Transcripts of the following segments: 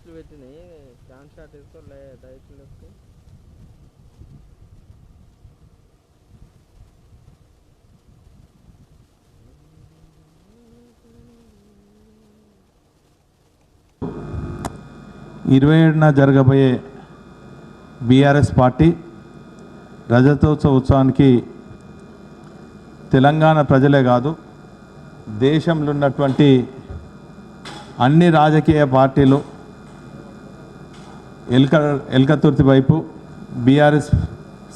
లైట్లు పెట్టినాయి. Stand shot వేసుకో లైట్లు వేసుకో ఇరవై ఏడున జరగబోయే బీఆర్ఎస్ పార్టీ రజతోత్సవ ఉత్సవానికి తెలంగాణ ప్రజలే కాదు దేశంలో ఉన్నటువంటి అన్ని రాజకీయ పార్టీలు ఎల్క ఎల్కతుర్తి వైపు బీఆర్ఎస్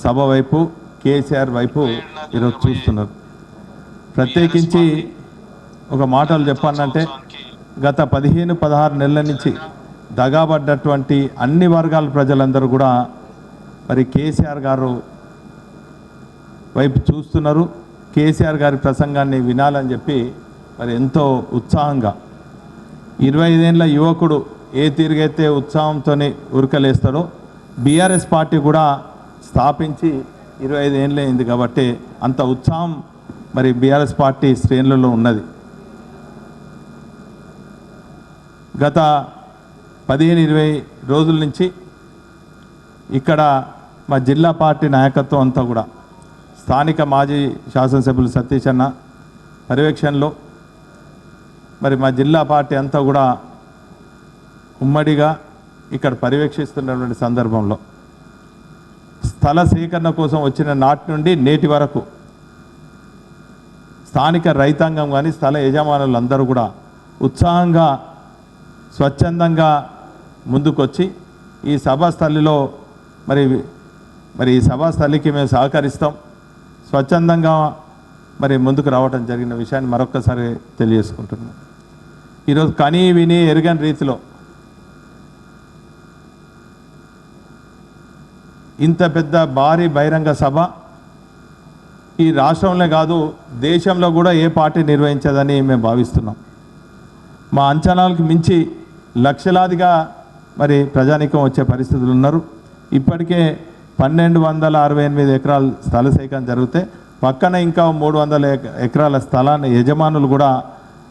సభ వైపు కేసీఆర్ వైపు ఈరోజు చూస్తున్నారు. ప్రత్యేకించి ఒక మాటలు చెప్పానంటే గత పదిహేను పదహారు నెలల నుంచి దగాబడ్డటువంటి అన్ని వర్గాల ప్రజలందరూ కూడా మరి కేసీఆర్ గారు వైపు చూస్తున్నారు. కేసీఆర్ గారి ప్రసంగాన్ని వినాలని చెప్పి మరి ఎంతో ఉత్సాహంగా. ఇరవై ఐదేళ్ళ యువకుడు ఏ తీరుగైతే ఉత్సాహంతోనే ఉరకలేస్తాడో బీఆర్ఎస్ పార్టీ కూడా స్థాపించి ఇరవై ఐదు ఏళ్ళైంది కాబట్టి అంత ఉత్సాహం మరి బీఆర్ఎస్ పార్టీ శ్రేణులలో ఉన్నది. గత పదిహేను ఇరవై రోజుల నుంచి ఇక్కడ మా జిల్లా పార్టీ నాయకత్వం అంతా కూడా స్థానిక మాజీ శాసనసభ్యులు సతీష్ అన్న పర్యవేక్షణలో మరి మా జిల్లా పార్టీ అంతా కూడా ఉమ్మడిగా ఇక్కడ పర్యవేక్షిస్తున్నటువంటి సందర్భంలో స్థల సేకరణ కోసం వచ్చిన నాటి నుండి నేటి వరకు స్థానిక రైతాంగం కానీ స్థల యజమానులు అందరూ కూడా ఉత్సాహంగా స్వచ్ఛందంగా ముందుకొచ్చి ఈ సభాస్థలిలో మరి మరి ఈ సభాస్థలికి మేము సహకరిస్తాం. స్వచ్ఛందంగా మరి ముందుకు రావడం జరిగిన విషయాన్ని మరొక్కసారి తెలియజేసుకుంటున్నాం. ఈరోజు కనీ విని ఎరగని రీతిలో ఇంత పెద్ద భారీ బహిరంగ సభ ఈ రాష్ట్రంలో కాదు దేశంలో కూడా ఏ పార్టీ నిర్వహించదని మేము భావిస్తున్నాం. మా అంచనాలకు మించి లక్షలాదిగా మరి ప్రజానీకం వచ్చే పరిస్థితులు ఉన్నారు. ఇప్పటికే పన్నెండు వందల అరవై ఎనిమిది ఎకరాల స్థల సేకరణ జరిగితే పక్కన ఇంకా మూడు వందల ఎక- ఎకరాల స్థలాన్ని యజమానులు కూడా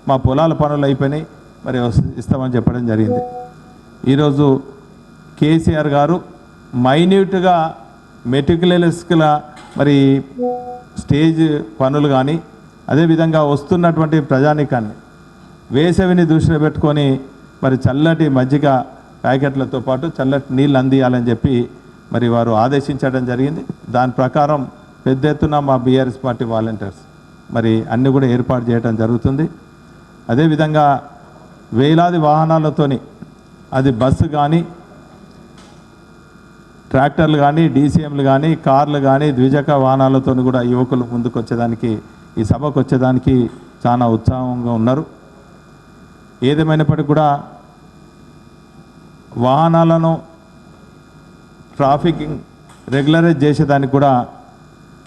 మా పొలాల పనులు అయిపోయినాయి మరి ఇస్తామని చెప్పడం జరిగింది. ఈరోజు కేసీఆర్ గారు మైన్యూట్గా మెటికులస్గా మరి స్టేజ్ పనులు కానీ అదేవిధంగా వస్తున్నటువంటి ప్రజానికాన్ని వేసవిని దృష్టిలో పెట్టుకొని మరి చల్లటి మజ్జిగ ప్యాకెట్లతో పాటు చల్లటి నీళ్ళు అందియాలని చెప్పి మరి వారు ఆదేశించడం జరిగింది. దాని ప్రకారం పెద్ద ఎత్తున మా బీఆర్ఎస్ పార్టీ వాలంటీర్స్ మరి అన్ని కూడా ఏర్పాటు చేయడం జరుగుతుంది. అదేవిధంగా వేలాది వాహనాలతోని అది బస్సు కానీ ట్రాక్టర్లు కానీ డీసీఎంలు కానీ కార్లు కానీ ద్విచక్ర వాహనాలతో కూడా యువకులు ముందుకు వచ్చేదానికి ఈ సభకు వచ్చేదానికి చాలా ఉత్సాహంగా ఉన్నారు. ఏదేమైనప్పటికీ కూడా వాహనాలను ట్రాఫికింగ్ రెగ్యులరైజ్ చేసేదానికి కూడా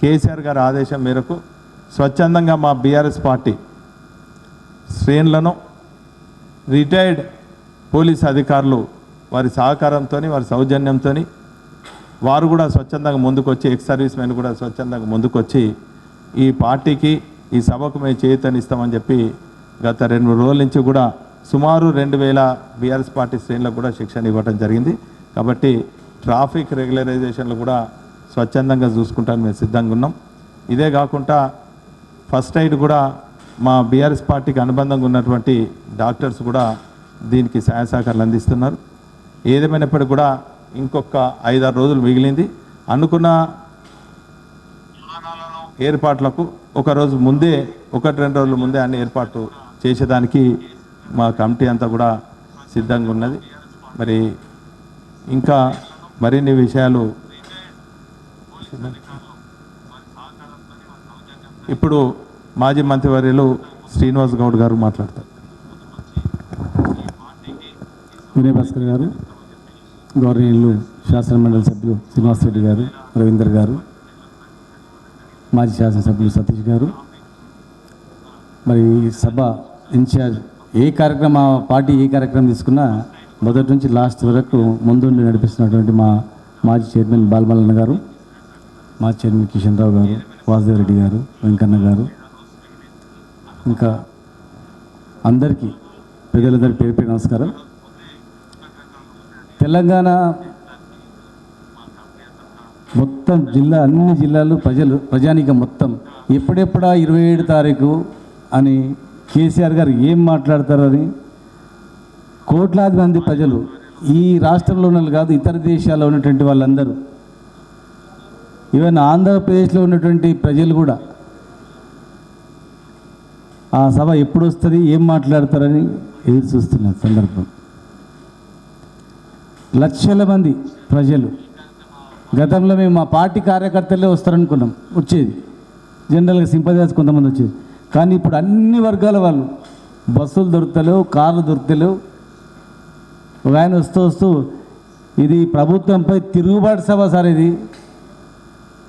కేసీఆర్ గారి ఆదేశం మేరకు స్వచ్ఛందంగా మా బీఆర్ఎస్ పార్టీ శ్రేణులను రిటైర్డ్ పోలీస్ అధికారులు వారి సహకారంతో వారి సౌజన్యంతో వారు కూడా స్వచ్ఛందంగా ముందుకొచ్చి ఎక్స్ సర్వీస్ మెన్ కూడా స్వచ్ఛందంగా ముందుకొచ్చి ఈ పార్టీకి ఈ సభకు మేము చేతనిస్తామని చెప్పి గత రెండు రోజుల నుంచి కూడా సుమారు రెండు వేల బీఆర్ఎస్ పార్టీ శ్రేణులకు కూడా శిక్షణ ఇవ్వడం జరిగింది. కాబట్టి ట్రాఫిక్ రెగ్యులరైజేషన్లు కూడా స్వచ్ఛందంగా చూసుకుంటానికి మేము సిద్ధంగా ఉన్నాం. ఇదే కాకుండా ఫస్ట్ ఎయిడ్ కూడా మా బీఆర్ఎస్ పార్టీకి అనుబంధంగా ఉన్నటువంటి డాక్టర్స్ కూడా దీనికి సహాయ సహకారాలు అందిస్తున్నారు. ఏదేమైనప్పటికీ కూడా ఇంకొక ఐదారు రోజులు మిగిలింది. అనుకున్న ఏర్పాట్లకు ఒక రోజు ముందే ఒకటి రెండు రోజుల ముందే అన్ని ఏర్పాట్లు చేసేదానికి మా కమిటీ అంతా కూడా సిద్ధంగా ఉన్నది. మరి ఇంకా మరిన్ని విషయాలు ఇప్పుడు మాజీ మంత్రివర్యులు శ్రీనివాస్ గౌడ్ గారు మాట్లాడతారు. వినయ్ భాస్కర్ గారు. గౌరవనీయులు శాసన మండలి సభ్యులు శ్రీనివాస్ రెడ్డి గారు రవీందర్ గారు మాజీ శాసనసభ్యులు సతీష్ గారు. మరి ఈ సభ ఇన్ఛార్జ్ ఏ కార్యక్రమం ఆ పార్టీ ఏ కార్యక్రమం తీసుకున్నా మొదటి నుంచి లాస్ట్ వరకు ముందుండి నడిపిస్తున్నటువంటి మా మాజీ చైర్మన్ బాలమల్లన్న గారు మాజీ చైర్మన్ కిషన్ రావు గారు వాసుదేవ్ రెడ్డి గారు వెంకన్న గారు. ఇంకా అందరికీ ప్రజలందరికీ పేరు పేరు నమస్కారం. తెలంగాణ మొత్తం జిల్లా అన్ని జిల్లాలు ప్రజలు ప్రజానికి మొత్తం ఎప్పుడెప్పుడా ఇరవై ఏడు తారీఖు అని కేసీఆర్ గారు ఏం మాట్లాడతారని కోట్లాది మంది ప్రజలు ఈ రాష్ట్రంలో ఉన్న కాదు ఇతర దేశాల్లో ఉన్నటువంటి వాళ్ళందరూ ఈవెన్ ఆంధ్రప్రదేశ్లో ఉన్నటువంటి ప్రజలు కూడా ఆ సభ ఎప్పుడు వస్తుంది ఏం మాట్లాడతారని ఎదురు చూస్తున్న సందర్భం. లక్షల మంది ప్రజలు. గతంలో మేము మా పార్టీ కార్యకర్తలే వస్తారనుకున్నాం వచ్చేది. జనరల్గా సింపదైజ్ కొంతమంది వచ్చేది. కానీ ఇప్పుడు అన్ని వర్గాల వాళ్ళు బస్సులు దొరుకుతలేవు కార్లు దొరుకుతలేవు. ఒక ఆయన వస్తూ వస్తూ ఇది ప్రభుత్వంపై తిరుగుబాటు సభ సార్ ఇది.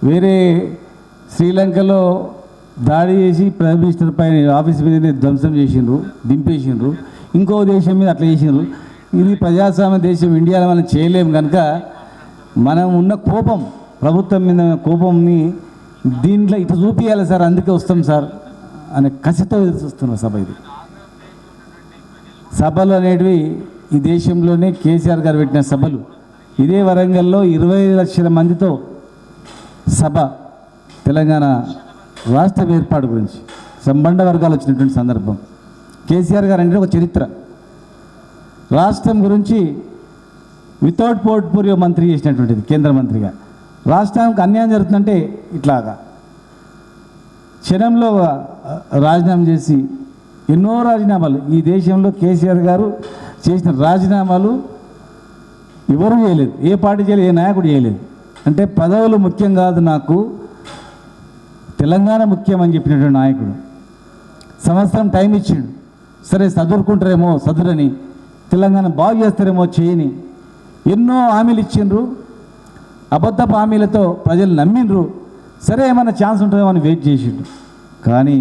వేరే శ్రీలంకలో దాడి చేసి ప్రైమ్ మినిస్టర్ పైన ఆఫీస్ మీద ధ్వంసం చేసిండ్రు దింపేసిండ్రు. ఇంకో దేశం మీద అట్లా చేసిండ్రు. ఇది ప్రజాస్వామ్య దేశం ఇండియాలో మనం చేయలేము కనుక మనం ఉన్న కోపం ప్రభుత్వం మీద కోపంని దీంట్లో ఇటు చూపించాలి సార్ అందుకే వస్తాం సార్ అనే కసితో చూస్తున్న సభ ఇది. సభలు అనేటివి ఈ దేశంలోనే కేసీఆర్ గారు పెట్టిన సభలు. ఇదే వరంగల్లో ఇరవై లక్షల మందితో సభ తెలంగాణ రాష్ట్ర ఏర్పాటు గురించి. సంబంధ వర్గాలు వచ్చినటువంటి సందర్భం. కేసీఆర్ గారు అంటే ఒక చరిత్ర. రాష్ట్రం గురించి వితౌట్ పోర్ట్ఫోలియో మంత్రి చేసినటువంటిది కేంద్ర మంత్రిగా. రాష్ట్రానికి అన్యాయం జరుగుతుందంటే ఇట్లాగా. క్షణంలో రాజీనామా చేసి ఎన్నో రాజీనామాలు ఈ దేశంలో కేసీఆర్ గారు చేసిన రాజీనామాలు ఎవరు చేయలేదు. ఏ పార్టీ చేయలేదు ఏ నాయకుడు చేయలేదు. అంటే పదవులు ముఖ్యం కాదు నాకు తెలంగాణ ముఖ్యం అని చెప్పినటువంటి నాయకుడు. సంవత్సరం టైం ఇచ్చిండు. సరే చదువుకుంటారేమో చదురని తెలంగాణ బాగు చేస్తారేమో చేయని ఎన్నో హామీలు ఇచ్చిండ్రు. అబద్ధపు హామీలతో ప్రజలు నమ్మిండ్రు. సరే ఏమైనా ఛాన్స్ ఉంటుందేమో అని వెయిట్ చేసిండ్రు. కానీ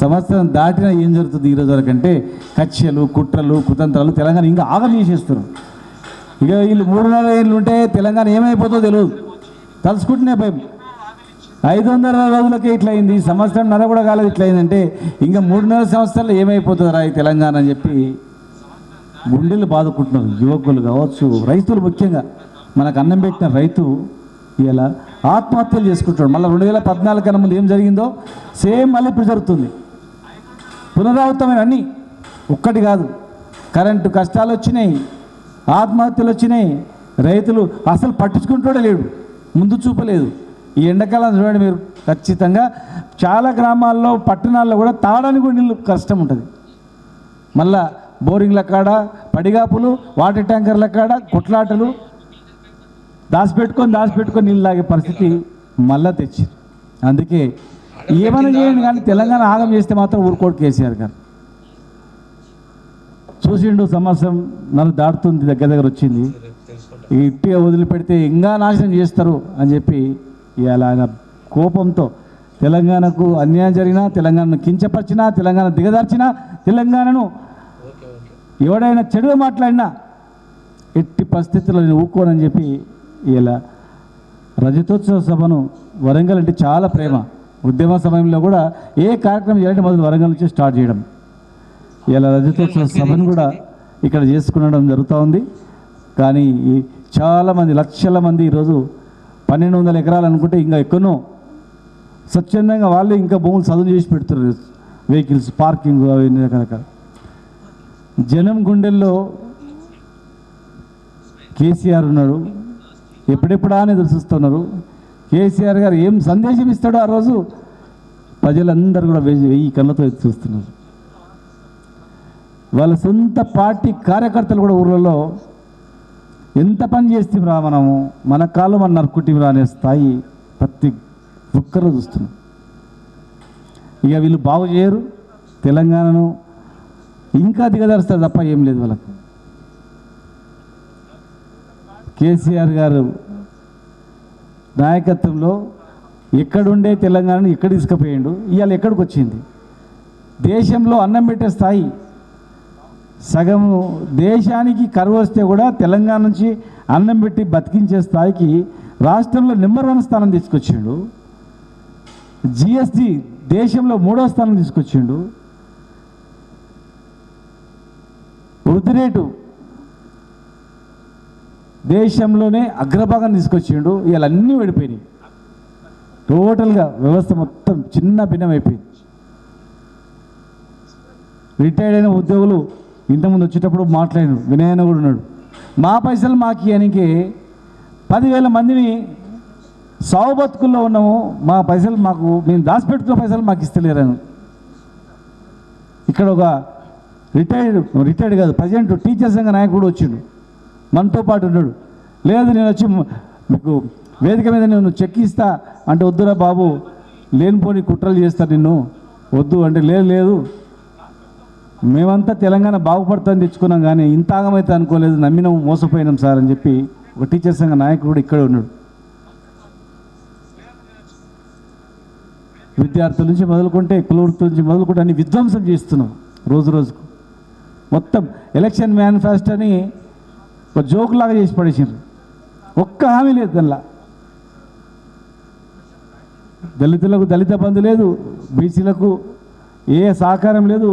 సంవత్సరం దాటినా ఏం జరుగుతుంది ఈరోజు వరకంటే అంటే కక్షలు కుట్రలు కుతంత్రాలు తెలంగాణ ఇంకా ఆగం చేసేస్తున్నారు. ఇక వీళ్ళు మూడున్నర ఏళ్ళు ఉంటే తెలంగాణ ఏమైపోతుందో తెలియదు. తలుచుకుంటూనే భయం. ఐదు వందల రోజులకే ఇట్లయింది. సంవత్సరం నర కూడా కాలేదు ఇట్లా అయిందంటే ఇంకా మూడున్నర సంవత్సరాలు ఏమైపోతుందిరా ఈ తెలంగాణ అని చెప్పి గుండెలు బాదుకుంటున్నారు యువకులు కావచ్చు రైతులు ముఖ్యంగా. మనకు అన్నం పెట్టిన రైతు ఇలా ఆత్మహత్యలు చేసుకుంటాడు మళ్ళీ రెండు వేల పద్నాలుగు కన్నా ముందు ఏం జరిగిందో? సేమ్ మళ్ళీ ఇప్పుడు జరుగుతుంది. పునరావృతమైన అన్నీ ఒక్కటి కాదు. కరెంటు కష్టాలు వచ్చినాయి ఆత్మహత్యలు వచ్చినాయి. రైతులు అసలు పట్టించుకుంటాడే లేడు. ముందు చూపలేదు. ఈ ఎండాకాలం చూడండి మీరు. ఖచ్చితంగా చాలా గ్రామాల్లో పట్టణాల్లో కూడా తాగడానికి కూడా నీళ్ళు కష్టం ఉంటుంది. మళ్ళా బోరింగ్ల కాడ పడిగాపులు వాటర్ ట్యాంకర్ల కాడ కొట్లాటలు దాచిపెట్టుకొని దాచిపెట్టుకొని నీళ్ళు లాగే పరిస్థితి మళ్ళా తెచ్చి అందుకే ఏమైనా చేయండి కానీ తెలంగాణ ఆగం చేస్తే మాత్రం ఊరుకోడు కేసీఆర్ గారు. చూసిండు సంవత్సరం నన్ను దాటుతుంది దగ్గర దగ్గర వచ్చింది. ఈ ఇట్టిగా వదిలిపెడితే ఇంకా నాశనం చేస్తారు అని చెప్పి ఇలా ఆయన కోపంతో తెలంగాణకు అన్యాయం జరిగినా తెలంగాణను కించపరిచినా తెలంగాణ దిగదార్చినా తెలంగాణను ఎవడైనా చెడు మాట్లాడినా ఎట్టి పరిస్థితుల్లో నేను ఊరుకోనని చెప్పి ఇలా రజతోత్సవ సభను వరంగల్ అంటే చాలా ప్రేమ. ఉద్యమ సమయంలో కూడా ఏ కార్యక్రమం చేయాలంటే మొదలు వరంగల్ నుంచి స్టార్ట్ చేయడం. ఇలా రజతోత్సవ సభను కూడా ఇక్కడ చేసుకునడం జరుగుతూ ఉంది కానీ ఈ చాలామంది లక్షల మంది ఈరోజు పన్నెండు వందల ఎకరాలు అనుకుంటే ఇంకా ఎక్కడో స్వచ్ఛందంగా వాళ్ళు ఇంకా భూములు చదువు చేసి పెడుతున్నారు. వెహికల్స్ పార్కింగ్ అవన్నీ రకరకాల. జనం గుండెల్లో కేసీఆర్ ఉన్నారు ఎప్పుడెప్పుడా అని చూస్తున్నారు కేసీఆర్ గారు ఏం సందేశం ఇస్తాడో ఆ రోజు ప్రజలందరూ కూడా వెయ్యి వెయ్యి కళ్ళతో చూస్తున్నారు. వాళ్ళ సొంత పార్టీ కార్యకర్తలు కూడా ఊర్లలో ఎంత పని చేస్తేమిరా మనము మన కాళ్ళు మన నరుక్కుంటేమిరా అనే స్థాయి ప్రతి ఒక్కరూ చూస్తున్నాం ఇక వీళ్ళు బాగు చేయరు. తెలంగాణను ఇంకా దిగదరుస్తారు తప్ప ఏం లేదు వాళ్ళకు. కేసీఆర్ గారు నాయకత్వంలో ఎక్కడుండే తెలంగాణను ఎక్కడ తీసుకుపోయిండు ఇవాళ ఎక్కడికి వచ్చింది? దేశంలో అన్నం పెట్టే స్థాయి సగం దేశానికి కరువు వస్తే కూడా తెలంగాణ నుంచి అన్నం పెట్టి బతికించే స్థాయికి రాష్ట్రంలో నెంబర్ వన్ స్థానం తీసుకొచ్చిండు. జిఎస్టి దేశంలో మూడో స్థానం తీసుకొచ్చిండు. వృద్ధి రేటు దేశంలోనే అగ్రభాగం తీసుకొచ్చిండు. ఇవాళ అన్నీ పడిపోయినాయి టోటల్గా వ్యవస్థ మొత్తం చిన్న భిన్నం అయిపోయింది. రిటైర్డ్ అయిన ఉద్యోగులు ఇంతకుముందు వచ్చేటప్పుడు మాట్లాడినాడు వినయన కూడా ఉన్నాడు. మా పైసలు మాకు ఇవ్వడానికి పదివేల మందిని సావు బతుకుల్లో ఉన్నాము. మా పైసలు మాకు మేము దాచిపెట్టుకున్న పైసలు మాకు ఇస్తలేరని. ఇక్కడ ఒక రిటైర్డ్ రిటైర్డ్ కాదు ప్రజెంట్ టీచర్ సంఘ నాయకుడు వచ్చిండు. మనతో పాటు ఉన్నాడు. లేదు నేను వచ్చి మీకు వేదిక మీద నేను చెక్ ఇస్తా అంటే వద్దురా బాబు లేనిపోని కుట్రలు చేస్తా నిన్ను. వద్దు అంటే లేదు లేదు. మేమంతా తెలంగాణ బాగుపడుతుందని తెచ్చుకున్నాం కానీ ఇంత ఆగమైతే అనుకోలేదు నమ్మినాం మోసపోయినాం సార్ అని చెప్పి ఒక టీచర్ సంఘ నాయకుడు కూడా ఇక్కడే ఉన్నాడు. విద్యార్థుల నుంచి మొదలుకుంటే కులవృత్తుల నుంచి మొదలుకుంటే అన్ని విధ్వంసం చేస్తున్నాం రోజు రోజుకు. మొత్తం ఎలక్షన్ మేనిఫెస్టోని ఒక జోకులాగా చేసి పడేసారు ఒక్క హామీ లేదు దానిలా. దళితులకు దళిత బంధు లేదు బీసీలకు ఏ సహకారం లేదు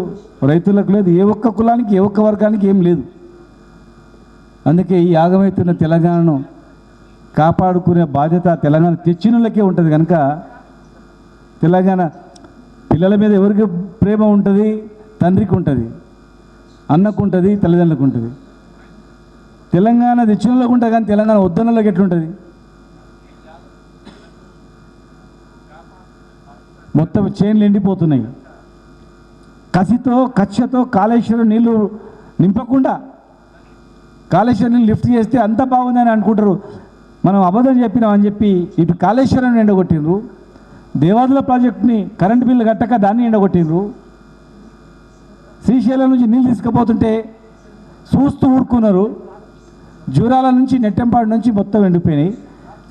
రైతులకు లేదు ఏ ఒక్క కులానికి ఏ ఒక్క వర్గానికి ఏం లేదు. అందుకే ఈ యాగమవుతున్న తెలంగాణను కాపాడుకునే బాధ్యత తెలంగాణ తెచ్చినోళ్ళకే ఉంటుంది కనుక తెలంగాణ పిల్లల మీద ఎవరికి ప్రేమ ఉంటుంది తండ్రికి ఉంటుంది. అన్నకు ఉంటుంది తల్లిదండ్రులకు ఉంటుంది తెలంగాణ తెచ్చినోళ్ళకు ఉంటుంది కానీ తెలంగాణ వద్దనలోకి ఎట్లుంటుంది? మొత్తం చైన్లు ఎండిపోతున్నాయి. కసితో కక్షతో కాళేశ్వరం నీళ్ళు నింపకుండా కాళేశ్వరం నీళ్ళు లిఫ్ట్ చేస్తే అంత బాగుందని అనుకుంటారు. మనం అబద్ధం చెప్పినాం అని చెప్పి ఇటు కాళేశ్వరం ఎండగొట్టిండ్రు. దేవాదుల ప్రాజెక్టుని కరెంటు బిల్లు కట్టక దాన్ని ఎండగొట్టిండ్రు. శ్రీశైలం నుంచి నీళ్ళు తీసుకుపోతుంటే చూస్తూ ఊరుకున్నారు. జూరాల నుంచి నెట్టెంపాడు నుంచి మొత్తం ఎండిపోయినాయి.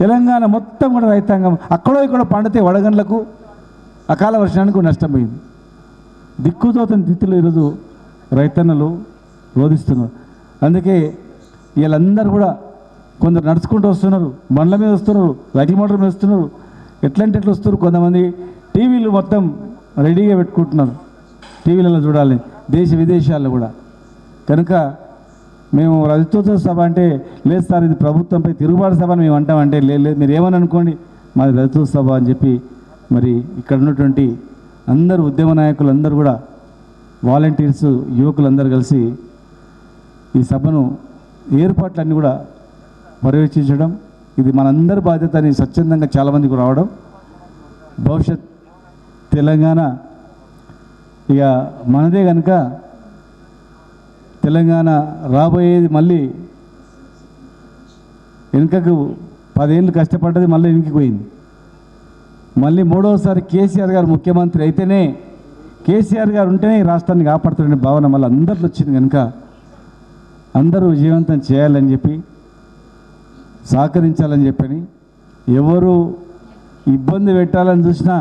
తెలంగాణ మొత్తం కూడా రైతాంగం అక్కడో ఇక్కడ పండితే వడగండ్లకు అకాల వర్షానికి నష్టపోయింది దిక్కుతోతని తిత్తులు ఈరోజు రైతన్నలు రోధిస్తున్నారు. అందుకే వీళ్ళందరూ కూడా కొందరు నడుచుకుంటూ వస్తున్నారు బండ్ల మీద వస్తున్నారు రైతు మోటార్ మీద వస్తున్నారు ఎట్లాంటి ఎట్లా వస్తున్నారు కొంతమంది టీవీలు మొత్తం రెడీగా పెట్టుకుంటున్నారు. టీవీలలో చూడాలి. దేశ విదేశాల్లో కూడా. కనుక మేము రజతోత్సవ సభ అంటే లేదు సార్ ఇది ప్రభుత్వంపై తిరుగుబాటు సభ అని మేము అంటామంటే లేదు లేదు మీరు ఏమని అనుకోండి మాది రజతోత్సవ సభ అని చెప్పి మరి ఇక్కడ ఉన్నటువంటి అందరు ఉద్యమ నాయకులు అందరూ కూడా వాలంటీర్స్ యువకులందరూ కలిసి ఈ సభను ఏర్పాట్లన్నీ కూడా పర్యవేక్షించడం ఇది మనందరి బాధ్యత అని స్వచ్ఛందంగా చాలామందికి రావడం. భవిష్యత్ తెలంగాణ ఇక మనదే కనుక తెలంగాణ రాబోయేది మళ్ళీ వెనుకకు పదేళ్ళు కష్టపడ్డది మళ్ళీ వెనక్కి పోయింది. మళ్ళీ మూడవసారి కేసీఆర్ గారు ముఖ్యమంత్రి అయితేనే కేసీఆర్ గారు ఉంటేనే ఈ రాష్ట్రాన్ని కాపాడుతున్న భావన మళ్ళీ అందరిలో వచ్చింది కనుక అందరూ విజయవంతం చేయాలని చెప్పి సహకరించాలని చెప్పని ఎవరు ఇబ్బంది పెట్టాలని చూసినా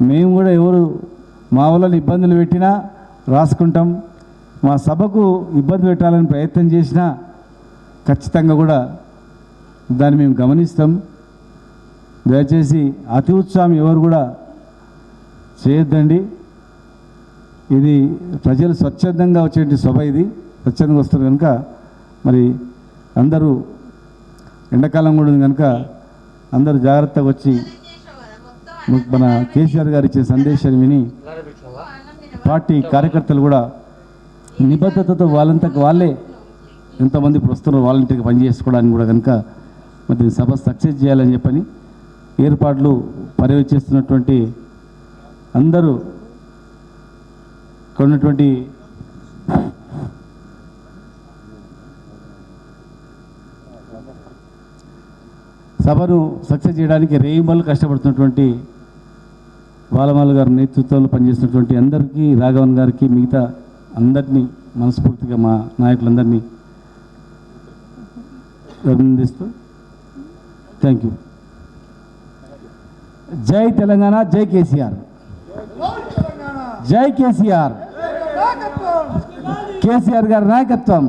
మేము కూడా ఎవరు మా వాళ్ళని ఇబ్బందులు పెట్టినా రాసుకుంటాం. మా సభకు ఇబ్బంది పెట్టాలని ప్రయత్నం చేసినా ఖచ్చితంగా కూడా దాన్ని మేము గమనిస్తాం. దయచేసి అతి ఉత్సాహం ఎవరు కూడా చేయొద్దండి. ఇది ప్రజలు స్వచ్ఛందంగా వచ్చేటువంటి సభ ఇది. స్వచ్ఛందంగా వస్తారు కనుక మరి అందరూ ఎండాకాలం కూడా ఉంది కనుక అందరూ జాగ్రత్తగా వచ్చి మన కేసీఆర్ గారు ఇచ్చే సందేశాన్ని విని పార్టీ కార్యకర్తలు కూడా నిబద్ధతతో వాళ్ళంతకు వాళ్ళే ఎంతమంది ఇప్పుడు వస్తున్నారో వాలంటీర్గా పనిచేసుకోవడానికి కూడా కనుక మరి సభ సక్సెస్ చేయాలని చెప్పని ఏర్పాట్లు పర్యవేక్షిస్తున్నటువంటి అందరూ కొన్నటువంటి ఉన్నటువంటి సభను సక్సెస్ చేయడానికి రేయింబల్ కష్టపడుతున్నటువంటి బాలమాల గారి నేతృత్వంలో పనిచేస్తున్నటువంటి అందరికీ రాఘవన్ గారికి మిగతా అందరినీ మనస్ఫూర్తిగా మా నాయకులందరినీ అభినందిస్తూ థ్యాంక్ యూ జై తెలంగాణ జై కేసీఆర్. జై కేసీఆర్. కేసీఆర్ గారి నాయకత్వం.